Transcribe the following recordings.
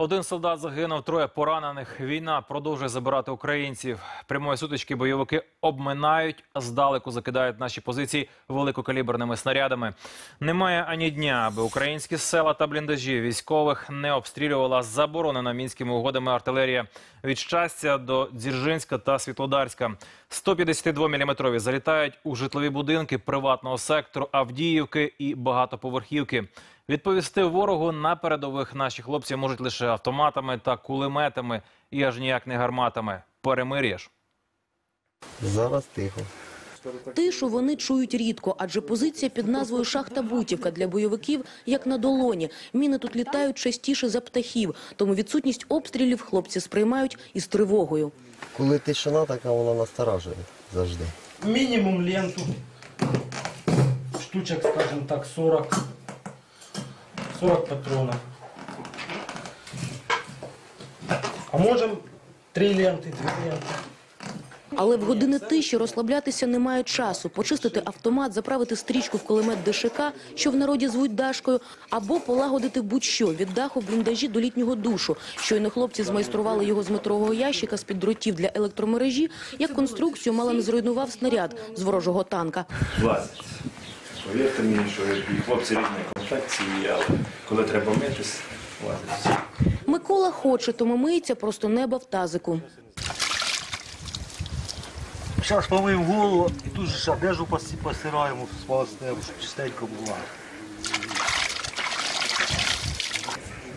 Один солдат загинув, троє поранених. Війна продовжує забирати українців. Прямої сутички бойовики обминають, здалеку закидають наші позиції великокаліберними снарядами. Немає ані дня, аби українські села та бліндажі військових не обстрілювала заборонена мінськими угодами артилерія. Від щастя до Дзержинська та Світлодарська. 152-мм залітають у житлові будинки приватного сектору Авдіївки і багатоповерхівки. Відповісти ворогу на передових наші хлопці можуть лише автоматами та кулеметами і аж ніяк не гарматами. Перемир'я. Зараз тихо. Тишу вони чують рідко, адже позиція під назвою Шахта Бутівка для бойовиків як на долоні. Міни тут літають частіше за птахів, тому відсутність обстрілів хлопці сприймають із тривогою. Коли тишина, така вона насторажує завжди. Минимум ленту. Штучек, скажем так, 40. 40 патронов. А можем три ленты, две ленты. Але в години тиші розслаблятися немає часу. Почистити автомат, заправити стрічку в кулемет ДШК, що в народі звуть Дашкою, або полагодити будь-що від даху в бліндажі до літнього душу. Щойно хлопці змайстрували його з метрового ящика з-під дротів для електромережі, як конструкцію мало не зруйнував снаряд з ворожого танка. влазять. Повірте мені, що і хлопці різної конфекції, але коли треба митись, влазять. Микола хоче, тому миється просто неба в тазику. Зараз помив голову і тут же ж одежу поси- посираємо, спаластемо, щоб чистенько була.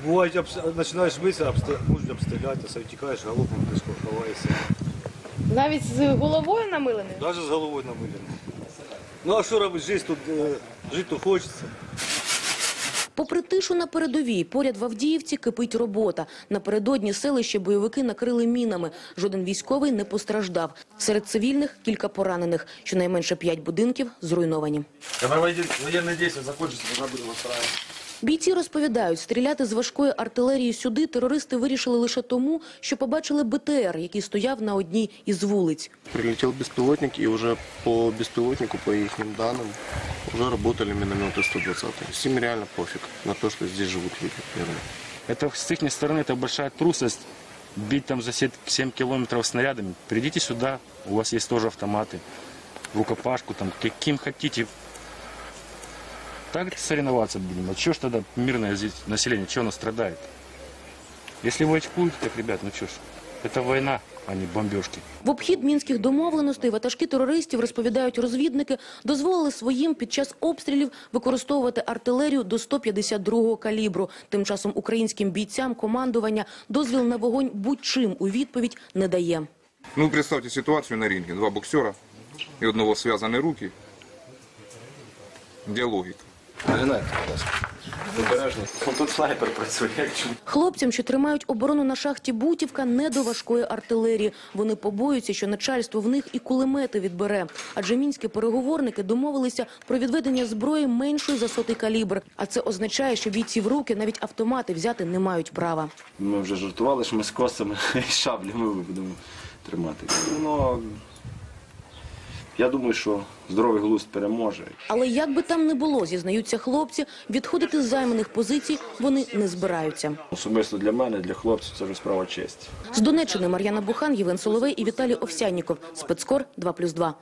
Бувають, починаєш митися, можуть обстрілятися, втікаєш, галопом близько ховаєшся. Навіть з головою намилений? Навіть з головою намилено. Ну а що робити, жити тут, е, жити то хочеться. Попри тишу на передовій, поряд в Авдіївці кипить робота. Напередодні селище бойовики накрили мінами. Жоден військовий не постраждав. Серед цивільних кілька поранених. Щонайменше п'ять будинків зруйновані. Когда военные действия закончатся, тогда будем настраивать. Бійці розповідають, стріляти з важкої артилерії сюди терористи вирішили лише тому, що побачили БТР, який стояв на одній із вулиць. Прилетел беспилотник, и уже по беспилотнику, по их данным, уже работали минометы 120 -е. Им реально пофиг на то, что здесь живут люди мирные. Это с их стороны это большая трусость бить там за 7 километров снарядами. Придите сюда, у вас есть тоже автоматы, в рукопашку, там, каким хотите. Так соревноваться будем. А что ж тогда мирное здесь население, что оно страдает? Если вы очкуете, так, ребят, ну что ж, это война, а не бомбежки. В обхід мінських домовленостей ватажки терористів, розповідають розвідники, дозволили своїм під час обстрілів використовувати артилерію до 152-го калібру. Тим часом українським бійцям командування дозвіл на вогонь будь-чим у відповідь не дає. Ну, представьте ситуацию на ринге. Два боксера и одного связаны руки. Где логика? Будь ласка. Обережно. Тут снайпер працює. Хлопцям, що тримають оборону на шахті Бутівка, не до важкої артилерії. Вони побоюються, що начальство в них і кулемети відбере. Адже мінські переговорники домовилися про відведення зброї меншої за сотий калібр. А це означає, що бійці в руки навіть автомати взяти не мають права. Ми вже жартували, що ми з косами і шаблями будемо тримати. Ну, я думаю, що здоровий глузд переможе. Але як би там не було, зізнаються хлопці, відходити з займаних позицій вони не збираються. Особисто для мене, для хлопців, це вже справа честі. З Донеччини Мар'яна Бухан, Євген Соловей і Віталій Овсянніков. Спецкор 2+,2.